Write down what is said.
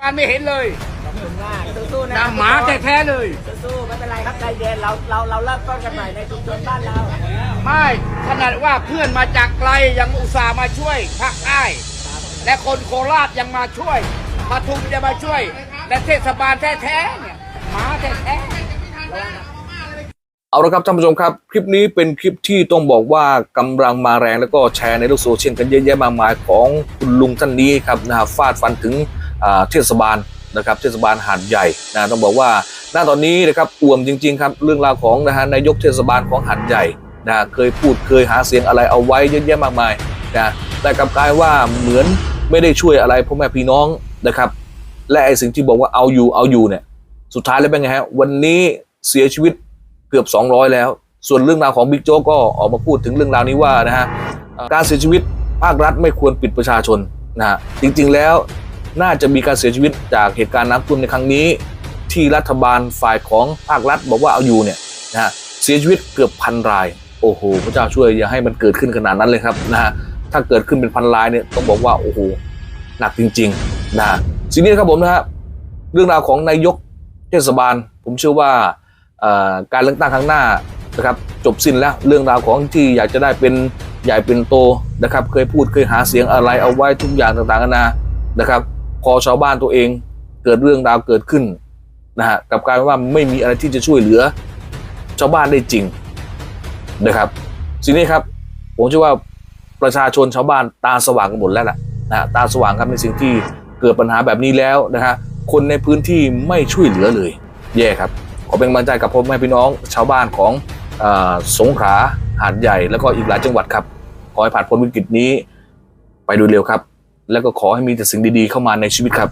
ปานไม่เห็นเลยขอบคุณมากสู้ๆนะนะหมาแท้ๆเลย สู้ๆไม่เป็นไรครับใจเย็นเราเราเราเริ่มต้นกันใหม่ในชุมชนบ้านเราไม่ขนาดว่าเพื่อนมาจากไกลยังอุตส่าห์มาช่วยภาคใต้และคนโคราชยังมาช่วยปทุมจะมาช่วย และเทศบาลแท้ๆเนี่ยหมาแท้ๆเอาละครับท่านผู้ชมครับ คลิปนี้เป็นคลิปที่ต้องบอกว่ากำลังมาแรงแล้วก็แชร์ในโลกโซเชียลกันเยอะแยะมากมายของคุณลุงท่านนี้ครับนะฮะฟาดฟันถึงอ่า เทศบาลนะครับเทศบาลหาดใหญ่นะต้องบอกว่าณตอนนี้นะครับอ่วมจริงๆครับเรื่องราวของนะฮะนายกเทศบาลของหาดใหญ่นะเคยพูดเคยหาเสียงอะไรเอาไว้เยอะแยะมากมายนะแต่กลับกลายว่าเหมือนไม่ได้ช่วยอะไรพ่อแม่พี่น้องนะครับ และไอ้สิ่งที่บอกว่าเอาอยู่เอาอยู่เนี่ยสุดท้ายแล้วเป็นไงฮะวันนี้เสียชีวิตเกือบ 200 แล้ว ส่วนเรื่องราวของบิ๊กโจ๊กก็ออกมาพูดถึงเรื่องราวนี้ว่านะฮะการเสียชีวิตภาครัฐไม่ควรปิดประชาชนนะฮะจริงๆแล้ว น่าจะมีการเสียชีวิตจากเหตุการณ์น้ำท่วมในครั้งนี้ ที่รัฐบาลฝ่ายของภาครัฐบอกว่าเอาอยู่เนี่ยนะฮะเสียชีวิตเกือบพันราย โอ้โหพระเจ้าช่วยอย่าให้มันเกิดขึ้นขนาดนั้นเลยครับนะฮะถ้าเกิดขึ้นเป็นพันรายเนี่ยต้องบอกว่าโอ้โหหนักจริงๆนะฮะสิ่งนี้ครับผมนะฮะเรื่องราวของนายกเทศบาล ผมเชื่อว่าการเลือกตั้งครั้งหน้านะครับจบสิ้นแล้วเรื่องราวของที่อยากจะได้เป็นใหญ่เป็นโตนะครับ เคยพูดเคยหาเสียงอะไรเอาไว้ทุกอย่างต่างๆนานานะครับ พอชาวบ้านตัวเองเกิดเรื่องราวเกิดขึ้นนะฮะกับการว่าไม่มีอะไรที่จะช่วยเหลือ ชาวบ้านได้จริงนะครับสิ่งนี้ครับ ผมเชื่อว่าประชาชนชาวบ้านตาสว่างกันหมดแล้วล่ะนะตาสว่างครับในสิ่งที่เกิดปัญหาแบบนี้แล้วนะฮะคนในพื้นที่ไม่ช่วยเหลือเลย แย่ครับขอเป็นกำลังใจกับพ่อแม่พี่น้อง ชาวบ้านของออสงขลาหาดใหญ่ แล้วก็อีกหลายจังหวัดครับขอให้ผ่านพ้นวิกฤตนี้ ไปโดยเร็วครับ แล้วก็ขอให้มีแต่สิ่งดีๆเข้ามาในชีวิตครับ